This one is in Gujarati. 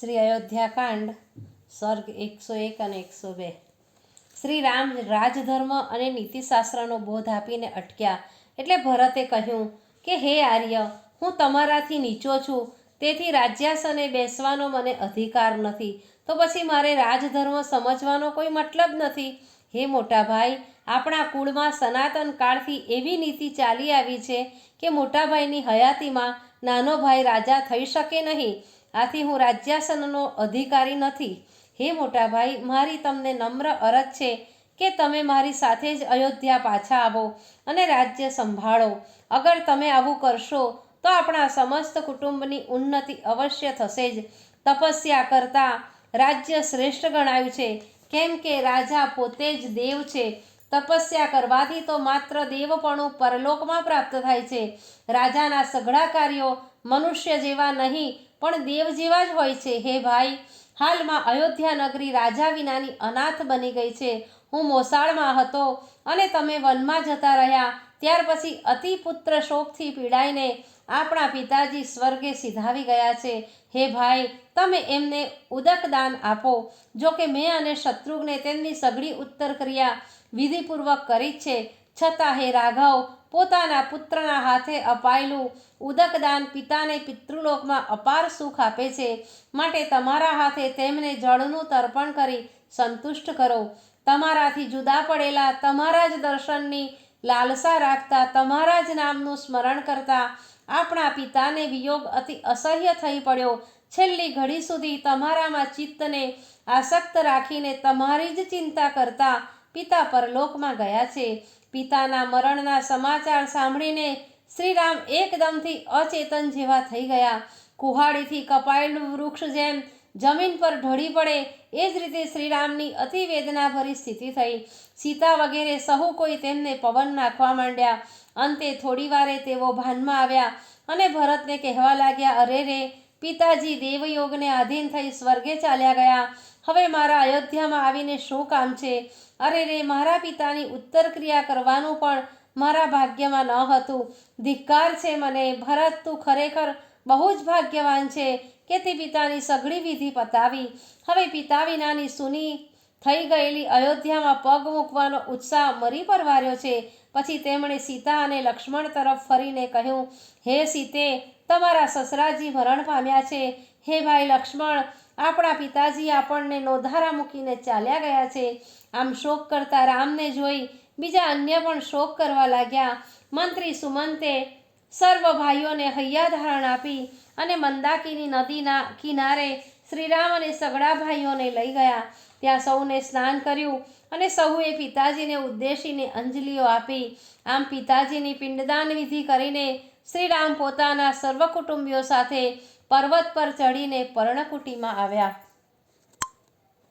શ્રી અયોધ્યાકાંડ સર્ગ એકસો એક અને એકસો બે. શ્રી રામ રાજધર્મ અને નીતિશાસ્ત્રનો બોધ આપીને અટક્યા. એટલે ભરતે કહ્યું કે, હે આર્ય, હું તમારાથી નીચો છું, તેથી રાજ્યાસને બેસવાનો મને અધિકાર નથી. તો પછી મારે રાજધર્મ સમજવાનો કોઈ મતલબ નથી. હે મોટા ભાઈ, આપણા કુળમાં સનાતન કાળથી એવી નીતિ ચાલી આવી છે કે મોટાભાઈની હયાતીમાં નાનો ભાઈ રાજા થઈ શકે નહીં. આથી હું રાજ્યાસનનો અધિકારી નથી. હે મોટા ભાઈ મારી તમને નમ્ર અરજ છે કે તમે મારી સાથે જ અયોધ્યા પાછા આવો અને રાજ્ય સંભાળો. અગર તમે આવું કરશો, તો આપણા સમસ્ત કુટુંબની ઉન્નતિ અવશ્ય થશે જ. તપસ્યા કરતાં રાજ્ય શ્રેષ્ઠ ગણાયું છે. કેમ કે રાજા પોતે જ દેવ છે. તપસ્યા કરવાથી તો માત્ર દેવપણું પરલોકમાં પ્રાપ્ત થાય છે. રાજાના સઘળા કાર્યો મનુષ્ય જેવા નહીં પણ દેવ જેવા જ હોય છે. હે ભાઈ, હાલમાં અયોધ્યા નગરી રાજા વિનાની અનાથ બની ગઈ છે. હું મોસાળમાં હતો અને તમે વનમાં જતા રહ્યા. ત્યાર પછી અતિ પુત્ર શોકથી પીડાઈને આપણા પિતાજી સ્વર્ગે સિધાવી ગયા છે. હે ભાઈ, તમે એમને ઉદકદાન આપો. જો કે મેં અને શત્રુઘ્ને તેમની સઘળી ઉત્તર ક્રિયા વિધિપૂર્વક કરી છે. છતાં હે રાઘવ પોતાના પુત્રના હાથે અપાયેલું ઉદકદાન પિતાને પિતૃલોકમાં અપાર સુખ આપે છે. માટે તમારા હાથે તેમને જળનું તર્પણ કરી સંતુષ્ટ કરો. તમારાથી જુદા પડેલા તમારા જ દર્શનની લાલસા રાખતા તમારા જ નામનું સ્મરણ કરતા આપણા પિતાને વિયોગ અતિ અસહ્ય થઈ પડ્યો. છેલ્લી ઘડી સુધી તમારામાં ચિત્તને આસક્ત રાખીને તમારી જ ચિંતા કરતા પિતા પરલોકમાં ગયા છે. પિતાના મરણના સમાચાર સાંભળીને શ્રીરામ એકદમથી અચેતન જેવા થઈ ગયા. કુહાડીથી કપાયેલું વૃક્ષ જેમ જમીન પર ઢળી પડે, એ જ રીતે શ્રીરામની અતિ વેદનાભરી સ્થિતિ થઈ. સીતા વગેરે સહુ કોઈ તેમને પવન નાખવા માંડ્યા. અંતે થોડી વારે તેઓ ભાનમાં આવ્યા અને ભરતને કહેવા લાગ્યા, અરે રે પિતાજી દેવયોગને આધીન થઈ સ્વર્ગે ચાલ્યા ગયા. હવે મારા અયોધ્યામાં આવીને શું કામ છે? અરે રે, મારા પિતાની ઉત્તર ક્રિયા કરવાનું પણ મારા ભાગ્યમાં ન હતું. ધિક્કાર છે મને, ભરત, તું ખરેખર બહુ જ ભાગ્યવાન છે કે તે પિતાની સઘળી વિધિ પતાવી. હવે પિતા વિનાની સુની થઈ ગયેલી અયોધ્યામાં પગ મૂકવાનો ઉત્સાહ મરી પરવાર્યો છે. પછી તેમણે સીતા અને લક્ષ્મણ તરફ ફરીને કહ્યું, હે સીતે તમારા સસરાજી મરણ પામ્યા છે. હે ભાઈ લક્ષ્મણ, આપણા પિતાજી આપણને નોધારા મૂકીને ચાલ્યા ગયા છે. આમ શોક કરતા રામને જોઈ બીજા અન્ય પણ શોક કરવા લાગ્યા. મંત્રી સુમંતે સર્વ ભાઈઓને હૈયાધારણ આપી અને મંદાકીની નદીના કિનારે શ્રીરામ અને સગડા ભાઈઓને લઈ ગયા. ત્યાં સૌને સ્નાન કર્યું અને સૌએ પિતાજીને ઉદ્દેશીને અંજલિઓ આપી. આમ પિતાજીની પિંડદાન વિધિ કરીને શ્રીરામ પોતાના સર્વ કુટુંબીઓ સાથે પર્વત પર ચડીને પર્ણકુટીમાં આવ્યા.